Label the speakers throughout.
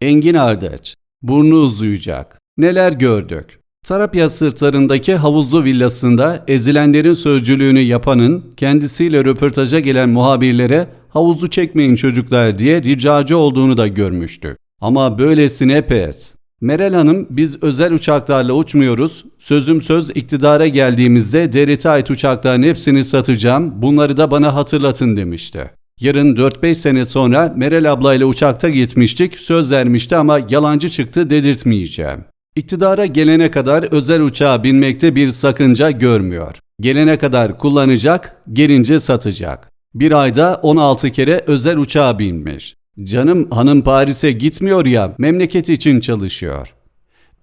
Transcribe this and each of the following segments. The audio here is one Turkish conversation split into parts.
Speaker 1: Engin Ardaç. Burnu uzayacak. Neler gördük. Tarapya sırtlarındaki havuzlu villasında ezilenlerin sözcülüğünü yapanın kendisiyle röportaja gelen muhabirlere havuzu çekmeyin çocuklar diye ricacı olduğunu da görmüştük. Ama böylesine pes. Meral Hanım biz özel uçaklarla uçmuyoruz. Sözüm söz iktidara geldiğimizde devlete ait uçakların hepsini satacağım. Bunları da bana hatırlatın demişti. Yarın 4-5 sene sonra Meral ablayla uçakta gitmiştik. Söz vermişti ama yalancı çıktı dedirtmeyeceğim. İktidara gelene kadar özel uçağa binmekte bir sakınca görmüyor. Gelene kadar kullanacak, gelince satacak. Bir ayda 16 kere özel uçağa binmiş. Canım hanım Paris'e gitmiyor ya, memleketi için çalışıyor.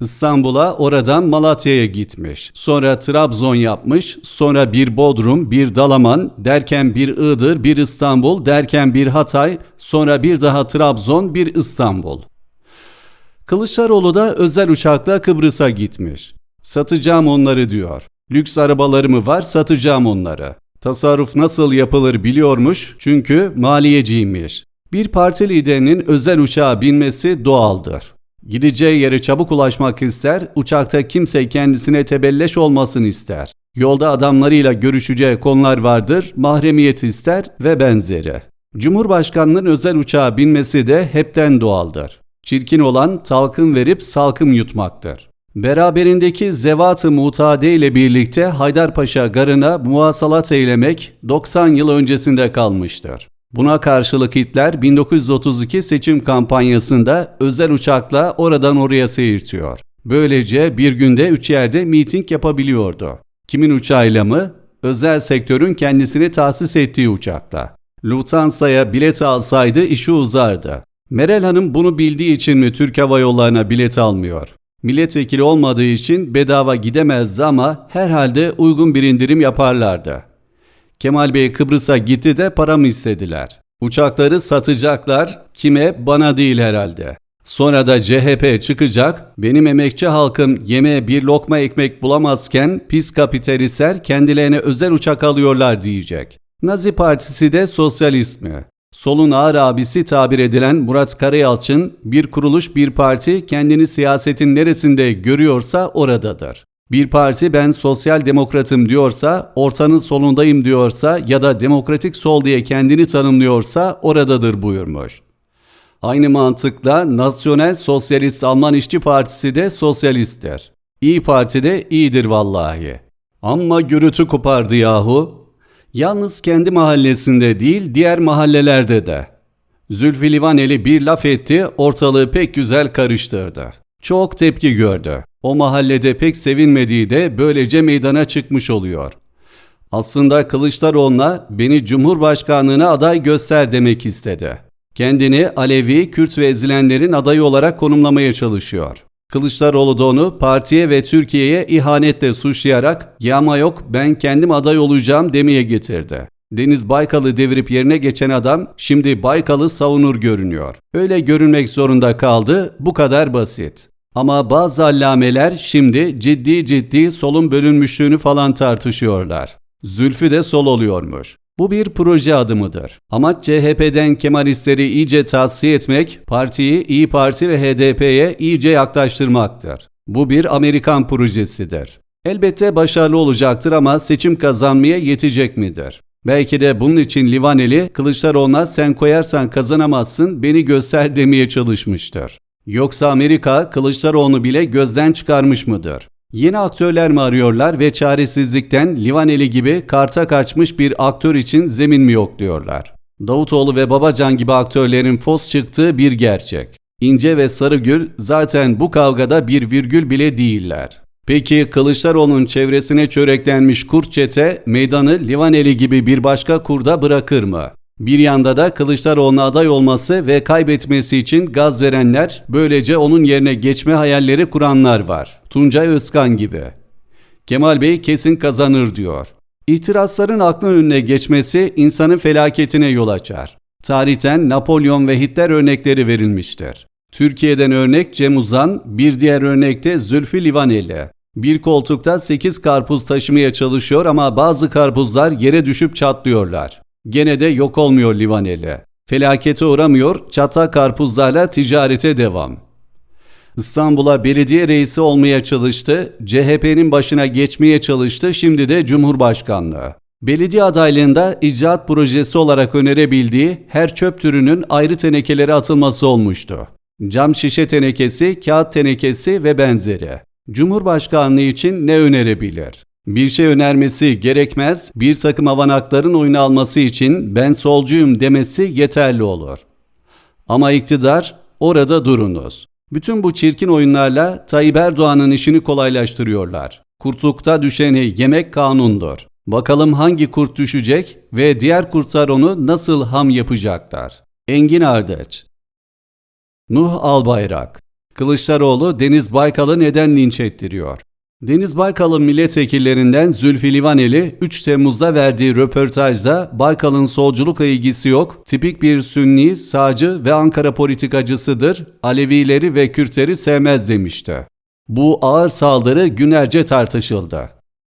Speaker 1: İstanbul'a oradan Malatya'ya gitmiş. Sonra Trabzon yapmış. Sonra bir Bodrum, bir Dalaman, derken bir Iğdır, bir İstanbul, derken bir Hatay, sonra bir daha Trabzon, bir İstanbul. Kılıçdaroğlu da özel uçakla Kıbrıs'a gitmiş. Satacağım onları diyor. Lüks arabalarımı var satacağım onları. Tasarruf nasıl yapılır biliyormuş çünkü maliyeciymiş. Bir parti liderinin özel uçağa binmesi doğaldır. Gideceği yere çabuk ulaşmak ister, uçakta kimse kendisine tebelleş olmasın ister. Yolda adamlarıyla görüşeceği konular vardır, mahremiyet ister ve benzeri. Cumhurbaşkanının özel uçağa binmesi de hepten doğaldır. Çirkin olan talkın verip salkım yutmaktır. Beraberindeki zevat-ı mutade ile birlikte Haydarpaşa garına muvasalat eylemek 90 yıl öncesinde kalmıştır. Buna karşılık Hitler 1932 seçim kampanyasında özel uçakla oradan oraya seyirtiyor. Böylece bir günde üç yerde miting yapabiliyordu. Kimin uçağıyla mı? Özel sektörün kendisini tahsis ettiği uçakla. Lufthansa'ya bilet alsaydı işi uzardı. Meral Hanım bunu bildiği için mi Türk Hava Yolları'na bilet almıyor? Milletvekili olmadığı için bedava gidemezdi ama herhalde uygun bir indirim yaparlardı. Kemal Bey Kıbrıs'a gitti de para mı istediler? Uçakları satacaklar, kime? Bana değil herhalde. Sonra da CHP çıkacak, benim emekçi halkım yemeğe bir lokma ekmek bulamazken pis kapitalistler kendilerine özel uçak alıyorlar diyecek. Nazi Partisi de sosyalist mi? Solun ağır abisi tabir edilen Murat Karayalçın, bir kuruluş bir parti kendini siyasetin neresinde görüyorsa oradadır. Bir parti ben sosyal demokratım diyorsa, ortanın solundayım diyorsa ya da demokratik sol diye kendini tanımlıyorsa oradadır buyurmuş. Aynı mantıkla Nasyonel Sosyalist Alman İşçi Partisi de sosyalisttir. İyi Parti de iyidir vallahi. Amma gürültü kopardı yahu. Yalnız kendi mahallesinde değil diğer mahallelerde de. Zülfü Livaneli bir laf etti, ortalığı pek güzel karıştırdı. Çok tepki gördü. O mahallede pek sevinmediği de böylece meydana çıkmış oluyor. Aslında Kılıçdaroğlu'na beni Cumhurbaşkanlığına aday göster demek istedi. Kendini Alevi, Kürt ve ezilenlerin adayı olarak konumlamaya çalışıyor. Kılıçdaroğlu da onu partiye ve Türkiye'ye ihanetle suçlayarak yağma yok ben kendim aday olacağım demeye getirdi. Deniz Baykal'ı devirip yerine geçen adam şimdi Baykal'ı savunur görünüyor. Öyle görünmek zorunda kaldı bu kadar basit. Ama bazı allameler şimdi ciddi ciddi solun bölünmüşlüğünü falan tartışıyorlar. Zülfü de sol oluyormuş. Bu bir proje adımıdır. Amaç CHP'den Kemalistleri iyice tavsiye etmek, partiyi İyi Parti ve HDP'ye iyice yaklaştırmaktır. Bu bir Amerikan projesidir. Elbette başarılı olacaktır ama seçim kazanmaya yetecek midir? Belki de bunun için Livaneli, Kılıçdaroğlu'na sen koyarsan kazanamazsın, beni göster demeye çalışmıştır. Yoksa Amerika Kılıçdaroğlu'nu bile gözden çıkarmış mıdır? Yeni aktörler mi arıyorlar ve çaresizlikten Livaneli gibi karta kaçmış bir aktör için zemin mi yok diyorlar. Davutoğlu ve Babacan gibi aktörlerin fos çıktığı bir gerçek. İnce ve Sarıgül zaten bu kavgada bir virgül bile değiller. Peki Kılıçdaroğlu'nun çevresine çöreklenmiş kurt çete meydanı Livaneli gibi bir başka kurda bırakır mı? Bir yanda da Kılıçdaroğlu'na aday olması ve kaybetmesi için gaz verenler, böylece onun yerine geçme hayalleri kuranlar var. Tuncay Özkan gibi. Kemal Bey kesin kazanır diyor. İtirazların aklın önüne geçmesi insanın felaketine yol açar. Tarihten Napolyon ve Hitler örnekleri verilmiştir. Türkiye'den örnek Cem Uzan, bir diğer örnekte Zülfü Livaneli. Bir koltukta 8 karpuz taşımaya çalışıyor ama bazı karpuzlar yere düşüp çatlıyorlar. Gene de yok olmuyor Livaneli. Felakete uğramıyor, çatal karpuzlarla ticarete devam. İstanbul'a belediye reisi olmaya çalıştı, CHP'nin başına geçmeye çalıştı, şimdi de Cumhurbaşkanlığı. Belediye adaylığında icraat projesi olarak önerebildiği her çöp türünün ayrı tenekelere atılması olmuştu. Cam şişe tenekesi, kağıt tenekesi ve benzeri. Cumhurbaşkanlığı için ne önerebilir? Bir şey önermesi gerekmez, bir takım avanakların oyunu alması için ben solcuyum demesi yeterli olur. Ama iktidar orada durunuz. Bütün bu çirkin oyunlarla Tayyip Erdoğan'ın işini kolaylaştırıyorlar. Kurtlukta düşeni yemek kanundur. Bakalım hangi kurt düşecek ve diğer kurtlar onu nasıl ham yapacaklar. Engin Ardeç Nuh Albayrak Kılıçdaroğlu Deniz Baykal'ı neden linç ettiriyor? Deniz Baykal'ın milletvekillerinden Zülfü Livaneli 3 Temmuz'da verdiği röportajda Baykal'ın solculukla ilgisi yok, tipik bir Sünni, sağcı ve Ankara politikacısıdır, Alevileri ve Kürtleri sevmez demişti. Bu ağır saldırı günlerce tartışıldı.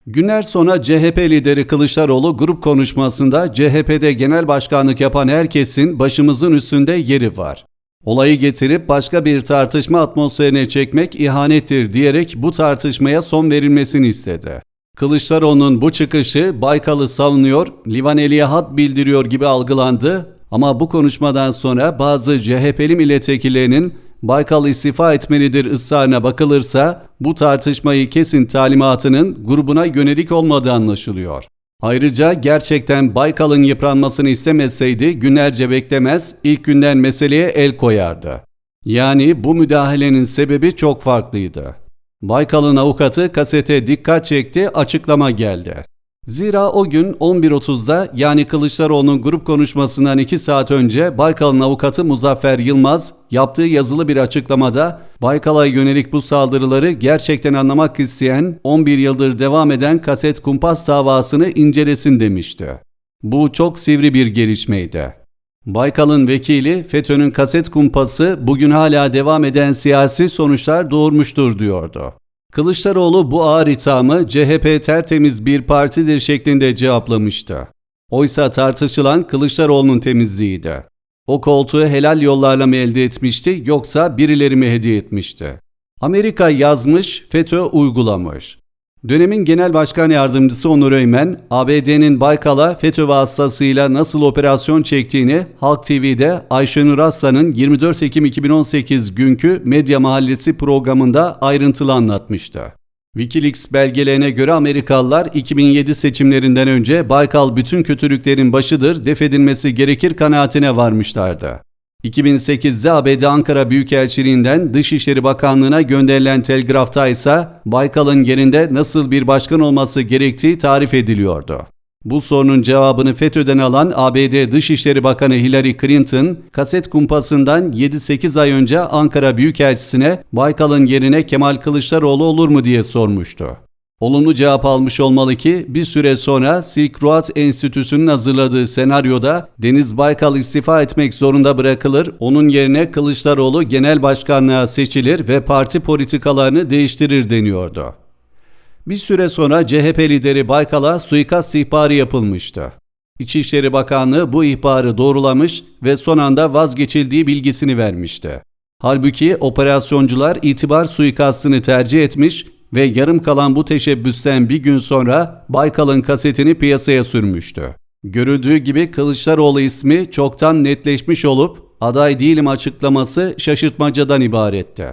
Speaker 1: Günler sonra CHP lideri Kılıçdaroğlu grup konuşmasında CHP'de genel başkanlık yapan herkesin başımızın üstünde yeri var. Olayı getirip başka bir tartışma atmosferine çekmek ihanettir diyerek bu tartışmaya son verilmesini istedi. Kılıçdaroğlu'nun bu çıkışı Baykal'ı savunuyor, Livaneli'ye hat bildiriyor gibi algılandı ama bu konuşmadan sonra bazı CHP'li milletvekillerinin Baykal istifa etmelidir ısrarına bakılırsa bu tartışmayı kesin talimatının grubuna yönelik olmadığı anlaşılıyor. Ayrıca gerçekten Baykal'ın yıpranmasını istemeseydi günlerce beklemez, ilk günden meseleye el koyardı. Yani bu müdahalenin sebebi çok farklıydı. Baykal'ın avukatı kasete dikkat çekti, açıklama geldi. Zira o gün 11.30'da yani Kılıçdaroğlu'nun grup konuşmasından 2 saat önce Baykal'ın avukatı Muzaffer Yılmaz yaptığı yazılı bir açıklamada Baykal'a yönelik bu saldırıları gerçekten anlamak isteyen 11 yıldır devam eden kaset kumpas davasını incelesin demişti. Bu çok sivri bir gelişmeydi. Baykal'ın vekili FETÖ'nün kaset kumpası bugün hala devam eden siyasi sonuçlar doğurmuştur diyordu. Kılıçdaroğlu bu ağır ithamı CHP tertemiz bir partidir şeklinde cevaplamıştı. Oysa tartışılan Kılıçdaroğlu'nun temizliğiydi. O koltuğu helal yollarla mı elde etmişti yoksa birileri mi hediye etmişti? Amerika yazmış, FETÖ uygulamış. Dönemin Genel Başkan Yardımcısı Onur Öymen, ABD'nin Baykal'a FETÖ vasıtasıyla nasıl operasyon çektiğini Halk TV'de Ayşenur Aslan'ın 24 Ekim 2018 günkü Medya Mahallesi programında ayrıntılı anlatmıştı. Wikileaks belgelerine göre Amerikalılar 2007 seçimlerinden önce Baykal bütün kötülüklerin başıdır, defedilmesi gerekir kanaatine varmışlardı. 2008'de ABD Ankara Büyükelçiliğinden Dışişleri Bakanlığı'na gönderilen telgrafta ise Baykal'ın yerinde nasıl bir başkan olması gerektiği tarif ediliyordu. Bu sorunun cevabını FETÖ'den alan ABD Dışişleri Bakanı Hillary Clinton, kaset kumpasından 7-8 ay önce Ankara Büyükelçisi'ne Baykal'ın yerine Kemal Kılıçdaroğlu olur mu diye sormuştu. Olumlu cevap almış olmalı ki bir süre sonra Silk Road Enstitüsü'nün hazırladığı senaryoda Deniz Baykal istifa etmek zorunda bırakılır, onun yerine Kılıçdaroğlu genel başkanlığa seçilir ve parti politikalarını değiştirir deniyordu. Bir süre sonra CHP lideri Baykal'a suikast ihbarı yapılmıştı. İçişleri Bakanlığı bu ihbarı doğrulamış ve son anda vazgeçildiği bilgisini vermişti. Halbuki operasyoncular itibar suikastını tercih etmiş ve yarım kalan bu teşebbüsten bir gün sonra Baykal'ın kasetini piyasaya sürmüştü. Görüldüğü gibi Kılıçdaroğlu ismi çoktan netleşmiş olup aday değilim açıklaması şaşırtmacadan ibaretti.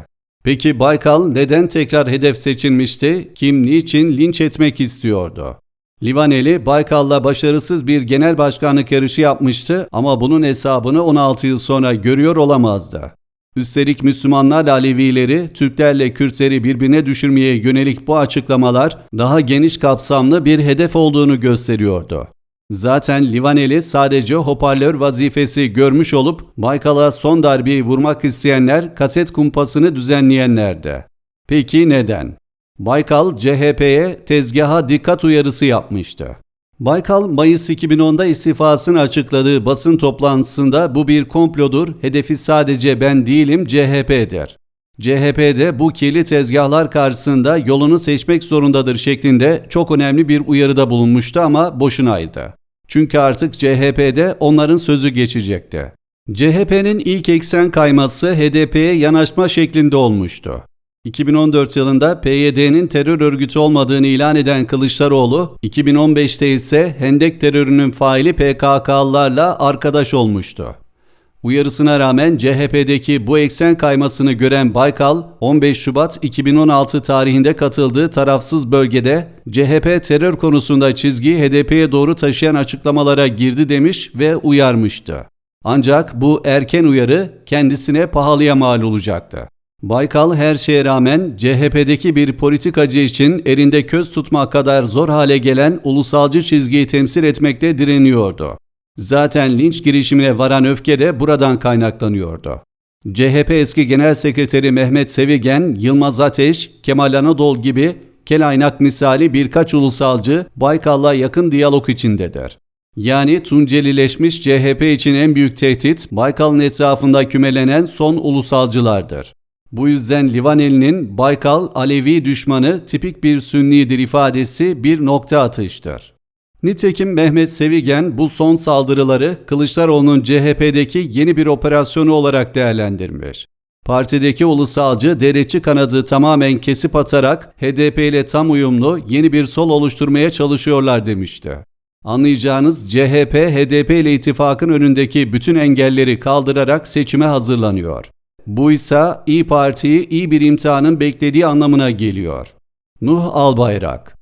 Speaker 1: Peki Baykal neden tekrar hedef seçilmişti? Kim niçin linç etmek istiyordu? Livaneli Baykal'la başarısız bir genel başkanlık yarışı yapmıştı ama bunun hesabını 16 yıl sonra görüyor olamazdı. Üstelik Müslümanlar Alevileri, Türklerle Kürtleri birbirine düşürmeye yönelik bu açıklamalar daha geniş kapsamlı bir hedef olduğunu gösteriyordu. Zaten Livaneli sadece hoparlör vazifesi görmüş olup Baykal'a son darbeyi vurmak isteyenler kaset kumpasını düzenleyenlerdi. Peki neden? Baykal CHP'ye tezgaha dikkat uyarısı yapmıştı. Baykal Mayıs 2010'da istifasını açıkladığı basın toplantısında bu bir komplodur, hedefi sadece ben değilim CHP'dir. CHP'de bu kirli tezgahlar karşısında yolunu seçmek zorundadır şeklinde çok önemli bir uyarıda bulunmuştu ama boşunaydı. Çünkü artık CHP'de onların sözü geçecekti. CHP'nin ilk eksen kayması HDP'ye yanaşma şeklinde olmuştu. 2014 yılında PYD'nin terör örgütü olmadığını ilan eden Kılıçdaroğlu, 2015'te ise Hendek terörünün faili PKK'lılarla arkadaş olmuştu. Uyarısına rağmen CHP'deki bu eksen kaymasını gören Baykal, 15 Şubat 2016 tarihinde katıldığı tarafsız bölgede CHP terör konusunda çizgiyi HDP'ye doğru taşıyan açıklamalara girdi demiş ve uyarmıştı. Ancak bu erken uyarı kendisine pahalıya mal olacaktı. Baykal her şeye rağmen CHP'deki bir politikacı için elinde köz tutmak kadar zor hale gelen ulusalcı çizgiyi temsil etmekte direniyordu. Zaten linç girişimine varan öfke de buradan kaynaklanıyordu. CHP eski Genel Sekreteri Mehmet Sevigen, Yılmaz Ateş, Kemal Anadol gibi kelaynak misali birkaç ulusalcı Baykal'la yakın diyalog içindedir. Yani Tuncelileşmiş CHP için en büyük tehdit Baykal'ın etrafında kümelenen son ulusalcılardır. Bu yüzden Livaneli'nin Baykal Alevi düşmanı tipik bir sünnidir ifadesi bir nokta atıştır. Nitekim Mehmet Sevigen bu son saldırıları Kılıçdaroğlu'nun CHP'deki yeni bir operasyonu olarak değerlendirmiş. Partideki ulusalcı dereçi kanadı tamamen kesip atarak HDP ile tam uyumlu yeni bir sol oluşturmaya çalışıyorlar demişti. Anlayacağınız CHP, HDP ile ittifakın önündeki bütün engelleri kaldırarak seçime hazırlanıyor. Bu ise İyi Parti'yi iyi bir imtihanın beklediği anlamına geliyor. Nuh Albayrak